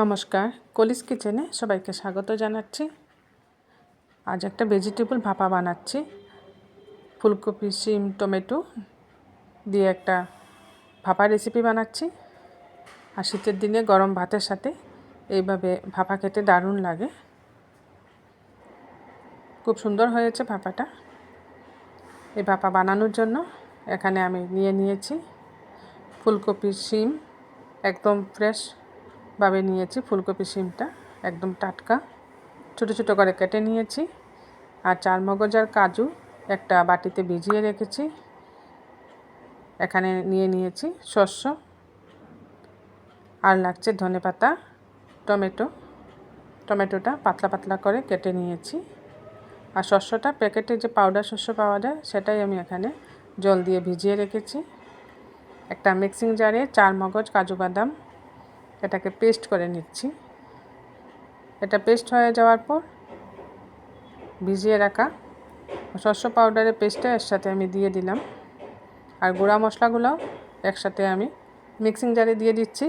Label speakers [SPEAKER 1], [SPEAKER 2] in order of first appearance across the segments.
[SPEAKER 1] নমস্কার, কলিস কিচেনে সবাইকে স্বাগত জানাচ্ছি। আজ একটা ভেজিটেবল ভাপা বানাচ্ছি। ফুলকপি, শিম, টমেটো দিয়ে একটা ভাপা রেসিপি বানাচ্ছি। আর শীতের দিনে গরম ভাতের সাথে এইভাবে ভাপা খেতে দারুণ লাগে। খুব সুন্দর হয়েছে ভাপাটা। এই ভাপা বানানোর জন্য এখানে আমি নিয়ে নিয়েছি ফুলকপি, শিম, একদম ফ্রেশ ভাবে নিয়েছি, ফুলকপি শিমটা, একদম টাটকা। ছোট ছোট করে কেটে নিয়েছি। আর চার মগজ আর কাজু একটা বাটিতে ভিজিয়ে রেখেছি। এখানে নিয়ে নিয়েছি শস্য। আর লাগছে ধনে পাতা, টমেটো। টমেটোটা পাতলা পাতলা করে কেটে নিয়েছি। আর শস্যটা প্যাকেটে যে পাউডার শস্য পাওয়া যায়, সেটাই আমি এখানে জল দিয়ে ভিজিয়ে রেখেছি। একটা মিক্সিং জারে চার মগজ কাজু বাদাম এটাকে পেস্ট করে নিচ্ছি। এটা পেস্ট হয়ে যাওয়ার পর ভিজিয়ে রাখা শস্য পাউডারের পেস্টটা এর সাথে আমি দিয়ে দিলাম। আর গুঁড়া মশলাগুলোও একসাথে আমি মিক্সিং জারে দিয়ে দিচ্ছি।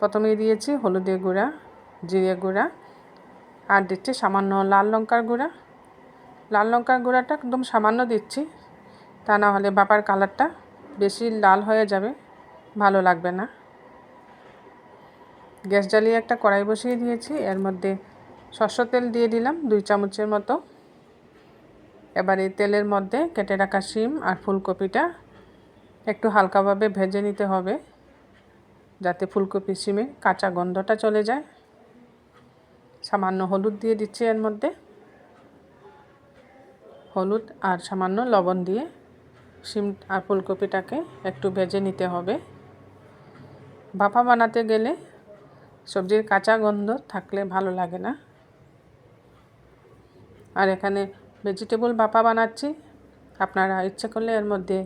[SPEAKER 1] প্রথমেই দিয়েছি হলুদের গুঁড়া, জিরে গুঁড়া, আর দিচ্ছি সামান্য লাল লঙ্কার গুঁড়া। লাল লঙ্কার গুঁড়াটা একদম সামান্য দিচ্ছি, তা না হলে বাপার কালারটা বেশি লাল হয়ে যাবে, ভালো লাগবে না। গ্যাস জ্বালিয়ে একটা কড়াই বসিয়ে দিয়েছি। এর মধ্যে শস্য তেল দিয়ে দিলাম দুই চামচের মতো। এবার এই তেলের মধ্যে কেটে রাখা শিম আর ফুলকপিটা একটু হালকাভাবে ভেজে নিতে হবে, যাতে ফুলকপি শিমের কাঁচা গন্ধটা চলে যায়। সামান্য হলুদ দিয়ে দিচ্ছি এর মধ্যে। হলুদ আর সামান্য লবণ দিয়ে শিম আর ফুলকপিটাকে একটু ভেজে নিতে হবে। ভাপা বানাতে গেলে সবজির কাঁচা গন্ধ থাকলে ভালো লাগে না। আর এখানে ভেজিটেবল বাপা বানাচ্ছি। আপনারা ইচ্ছে করলে এর মধ্যে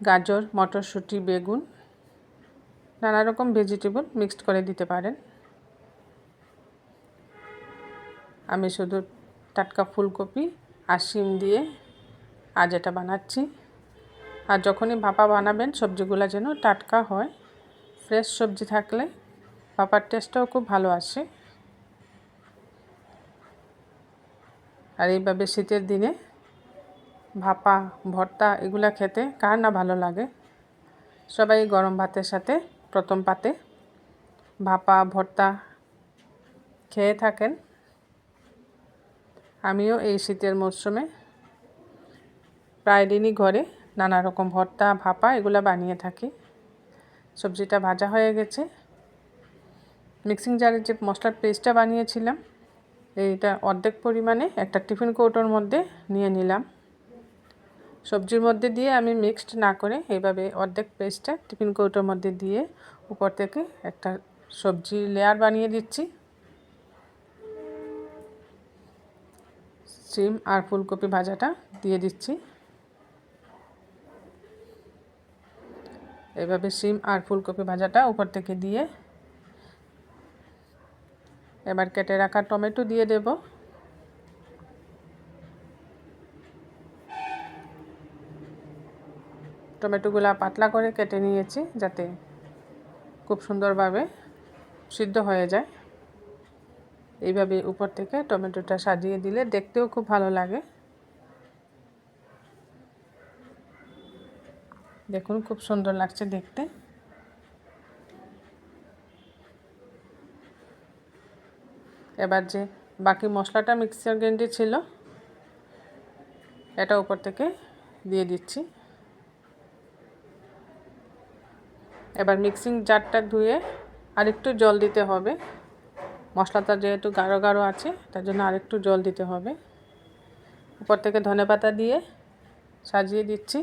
[SPEAKER 1] গাজর, মটরশুঁটি, বেগুন, নানা রকম ভেজিটেবল মিক্সড করে দিতে পারেন। আমি শুধু টাটকা ফুলকপি আর শিম দিয়ে আজ এটা বানাচ্ছি। আর যখনই ভাপা বানাবেন সবজিগুলো যেন টাটকা হয়, ফ্রেশ সবজি থাকলে পাপার টেস্টটাও খুব ভালো আসে। আর এইভাবে শীতের দিনে ভাপা, ভর্তা এগুলা খেতে কার না ভালো লাগে। সবাই গরম ভাতের সাথে প্রথম পাতে ভাপা, ভর্তা খেয়ে থাকেন। আমিও এই শীতের মরশুমে প্রায় দিনই ঘরে নানা রকম ভর্তা, ভাপা এগুলো বানিয়ে থাকি। সবজিটা ভাজা হয়ে গেছে। মিক্সিং জারের যে মশলার পেস্টটা বানিয়েছিলাম, এইটা অর্ধেক পরিমাণে একটা টিফিন কৌটোর মধ্যে নিয়ে নিলাম। সবজির মধ্যে দিয়ে আমি মিক্সড না করে এইভাবে অর্ধেক পেস্টটা টিফিন কৌটোর মধ্যে দিয়ে উপর থেকে একটা সবজি লেয়ার বানিয়ে দিচ্ছি। সিম আর ফুলকপি ভাজাটা দিয়ে দিচ্ছি। এভাবে সিম আর ফুলকপি ভাজাটা উপর থেকে দিয়ে এবার কেটে রাখা টমেটো দিয়ে দেব। টমেটোগুলা পাতলা করে কেটে নিয়েছি যাতে খুব সুন্দরভাবে সিদ্ধ হয়ে যায়। এইভাবে উপর থেকে টমেটোটা সাজিয়ে দিলে দেখতেও খুব ভালো লাগে। দেখুন, খুব সুন্দর লাগছে দেখতে। এবার যে বাকি মশলাটা মিক্সার গ্রাইন্ডে ছিল, এটা উপর থেকে দিয়ে দিচ্ছি। এবার মিক্সিং জারটা ধুয়ে আরেকটু জল দিতে হবে। মশলাটা যেহেতু গাঢ় গাঢ় আছে, তার জন্য আরেকটু জল দিতে হবে। উপর থেকে ধনে পাতা দিয়ে সাজিয়ে দিচ্ছি।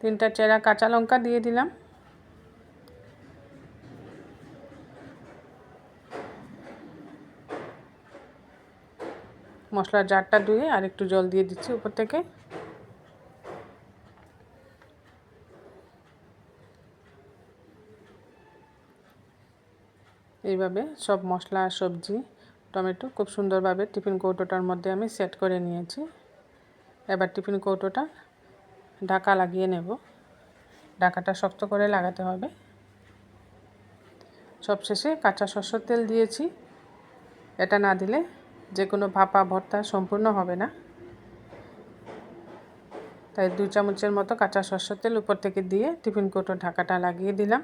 [SPEAKER 1] তিনটা চেরা কাঁচা লঙ্কা দিয়ে দিলাম। মশলার জারটা ধুয়ে আর একটু জল দিয়ে দিচ্ছি উপর থেকে। এইভাবে সব মশলা সবজি, টমেটো খুব সুন্দরভাবে টিফিন কৌটোটার মধ্যে আমি সেট করে নিয়েছি। এবার টিফিন কৌটোটা ঢাকা লাগিয়ে নেব। ঢাকাটা শক্ত করে লাগাতে হবে। সবশেষে কাঁচা সর্ষের তেল দিয়েছি। এটা না দিলে যে কোনো ভাপা ভর্তা সম্পূর্ণ হবে না। তাই দুই চামচের মতো কাঁচা সর্ষের তেল উপর থেকে দিয়ে টিফিন কৌটোর ঢাকাটা লাগিয়ে দিলাম।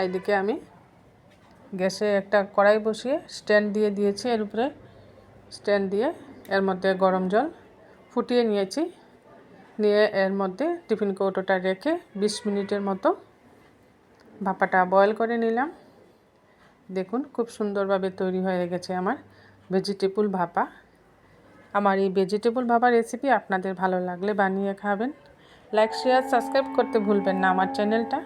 [SPEAKER 1] এইদিকে আমি গ্যাসে একটা কড়াই বসিয়ে স্ট্যান্ড দিয়ে দিয়েছি, এর উপরে স্ট্যান্ড দিয়ে এর মধ্যে গরম জল ফুটিয়ে নিয়েছি। নিয়ে এর মধ্যে টিফিন কৌটোটা রেখে বিশ মিনিটের মতো ভাপাটা বয়েল করে নিলাম। দেখুন, খুব সুন্দরভাবে তৈরি হয়ে গেছে আমার ভেজিটেবল ভাপা। আমার এই ভেজিটেবল ভাপা রেসিপি আপনাদের ভালো লাগলে বানিয়ে খাবেন। লাইক শেয়ার সাবস্ক্রাইব করতে ভুলবেন না আমার চ্যানেলটা